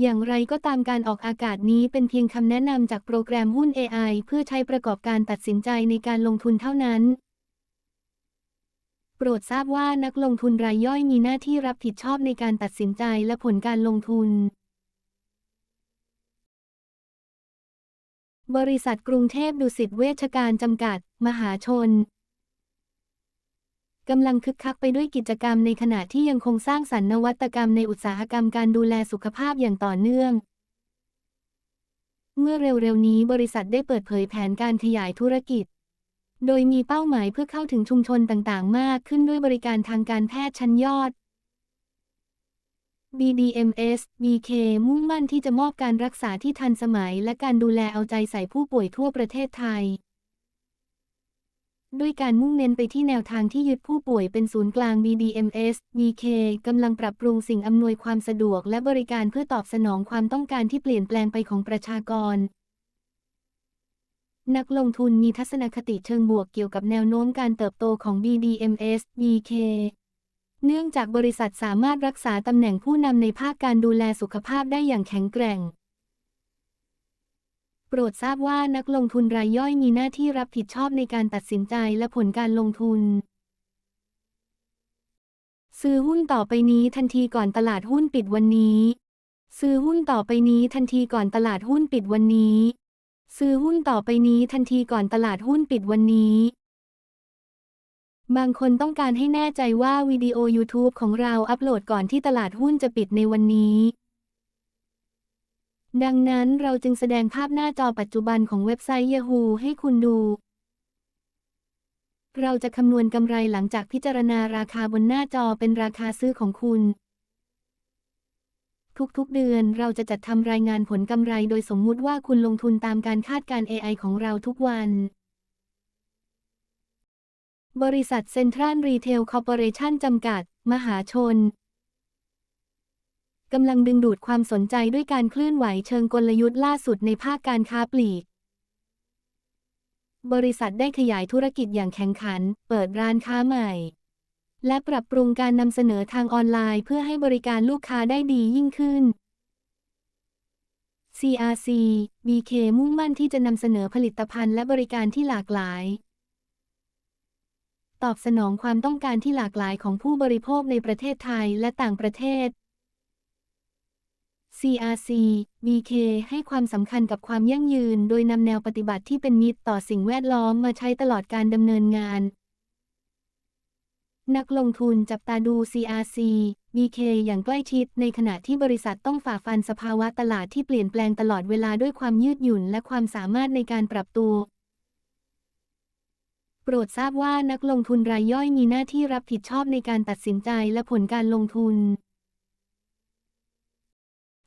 อย่างไรก็ตามการออกอากาศนี้เป็นเพียงคำแนะนำจากโปรแกรมหุ้น AI เพื่อใช้ประกอบการตัดสินใจในการลงทุนเท่านั้น โปรดทราบว่านักลงทุนรายย่อยมีหน้าที่รับผิดชอบในการตัดสินใจและผลการลงทุน บริษัทกรุงเทพดุสิตเวชการจำกัด มหาชน กำลังคึกคักไปด้วยกิจกรรมในขณะที่ยังคงสร้างสรรค์นวัตกรรมในอุตสาหกรรมการดูแลสุขภาพอย่างต่อเนื่อง เมื่อเร็วๆนี้บริษัทได้เปิดเผยแผนการขยายธุรกิจ โดยมีเป้าหมายเพื่อเข้าถึงชุมชนต่างๆ มากขึ้นด้วยบริการทางการแพทย์ชั้นยอด BDMS BK มุ่งมั่นที่จะมอบการรักษาที่ทันสมัย และการดูแลเอาใจใส่ผู้ป่วยทั่วประเทศไทย ด้วยการมุ่งเน้นไปที่แนวทางที่ยึดผู้ป่วยเป็นศูนย์กลาง BDMS BK กำลังปรับปรุงสิ่งอำนวยความสะดวกและบริการเพื่อตอบสนองความต้องการที่เปลี่ยนแปลงไปของประชากร นักลงทุนมีทัศนคติเชิงบวกเกี่ยวกับแนวโน้มการเติบโตของ BDMS BK เนื่องจากบริษัทสามารถรักษาตำแหน่งผู้นำในภาคการดูแลสุขภาพได้อย่างแข็งแกร่ง โปรดทราบว่านักลงทุนรายย่อยมีหน้าที่รับผิดชอบในการตัดสินใจและผลการลงทุน ซื้อหุ้นต่อไปนี้ทันทีก่อนตลาดหุ้นปิดวันนี้ ซื้อหุ้นต่อไปนี้ทันทีก่อนตลาดหุ้นปิดวันนี้ ซื้อหุ้นต่อไปนี้ทันทีก่อนตลาดหุ้นปิดวันนี้ บางคนต้องการให้แน่ใจว่าวิดีโอ YouTube ของเราอัปโหลดก่อนที่ตลาดหุ้นจะปิดในวันนี้ ดังนั้นเราจึงแสดงภาพหน้าจอปัจจุบันของเว็บไซต์ Yahoo ให้คุณดู เราจะคำนวณกำไรหลังจากพิจารณาราคาบนหน้าจอเป็นราคาซื้อของคุณ ทุกๆเดือนเราจะจัดทำรายงานผลกำไรโดยสมมุติว่าคุณลงทุนตามการคาดการ AI ของเราทุกวัน บริษัทเซ็นทรัลรีเทลคอร์ปอเรชั่นจำกัด มหาชน กำลังดึงดูดความสนใจด้วยการเคลื่อนไหวเชิงกลยุทธ์ล่าสุดในภาคการค้าปลีก บริษัทได้ขยายธุรกิจอย่างแข่งขัน เปิดร้านค้าใหม่ และปรับปรุงการนำเสนอทางออนไลน์เพื่อให้บริการลูกค้าได้ดียิ่งขึ้น CRC BK มุ่งมั่นที่จะนำเสนอผลิตภัณฑ์และบริการที่หลากหลาย ตอบสนองความต้องการที่หลากหลายของผู้บริโภคในประเทศไทยและต่างประเทศ CRC BK ให้ความสำคัญกับความยั่งยืน โดยนำแนวปฏิบัติที่เป็นมิตรต่อสิ่งแวดล้อมมาใช้ตลอดการดำเนินงาน นักลงทุนจับตาดู CRC BK อย่างใกล้ชิดในขณะที่บริษัทต้องฝ่าฟันสภาวะตลาดที่เปลี่ยนแปลงตลอดเวลาด้วยความยืดหยุ่นและความสามารถในการปรับตัวโปรดทราบว่านักลงทุนรายย่อยมีหน้าที่รับผิดชอบในการตัดสินใจและผลการลงทุน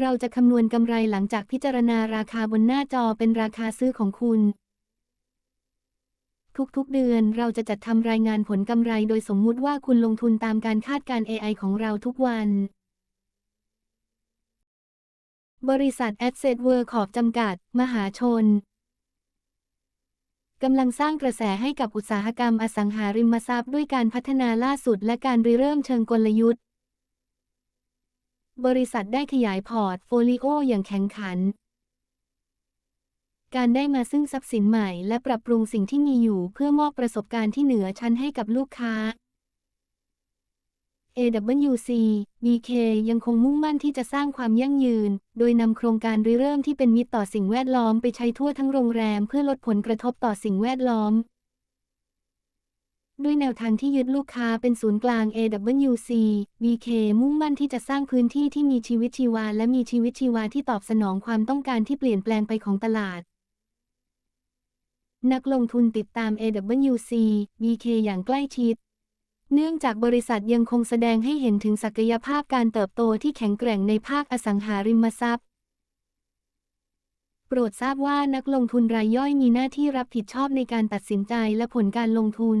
เราจะคำนวณกำไรหลังจากพิจารณาราคาบนหน้าจอเป็นราคาซื้อของคุณ ทุกๆเดือนเราจะจัดทำรายงานผลกำไรโดยสมมุติว่าคุณลงทุนตามการคาดการ AI ของเราทุกวัน บริษัท Asset World ขอบจำกัด มหาชนกำลังสร้างกระแสให้กับอุตสาหกรรมอสังหาริมทรัพย์ด้วยการพัฒนาล่าสุดและการริเริ่มเชิงกลยุทธ์ บริษัทได้ขยายพอร์ตโฟลิโออย่างแข็งขัน การได้มาซึ่งทรัพย์สินใหม่และปรับปรุงสิ่งที่มีอยู่เพื่อมอบประสบการณ์ที่เหนือชั้นให้กับลูกค้า AWC BK ยังคงมุ่งมั่นที่จะสร้างความยั่งยืน โดยนำโครงการริเริ่มที่เป็นมิตรต่อสิ่งแวดล้อมไปใช้ทั่วทั้งโรงแรมเพื่อลดผลกระทบต่อสิ่งแวดล้อม ด้วยแนวทางที่ยึดลูกค้าเป็นศูนย์กลาง AWC BK มุ่งมั่นที่จะสร้างพื้นที่ที่มีชีวิตชีวา และมีชีวิตชีวาที่ตอบสนองความต้องการที่เปลี่ยนแปลงไปของตลาด นักลงทุนติดตาม AWC BK อย่างใกล้ชิด เนื่องจากบริษัทยังคงแสดงให้เห็นถึงศักยภาพการเติบโตที่แข็งแกร่งในภาคอสังหาริมทรัพย์โปรดทราบว่านักลงทุนรายย่อยมีหน้าที่รับผิดชอบในการตัดสินใจและผลการลงทุน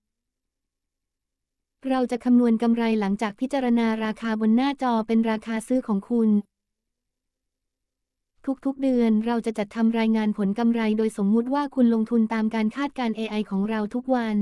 เราจะคำนวณกำไรหลังจากพิจารณาราคาบนหน้าจอเป็นราคาซื้อของคุณ ทุกๆเดือนเราจะจัดทำรายงานผลกำไรโดยสมมุติว่าคุณลงทุนตามการคาดการ AI ของเราทุกวัน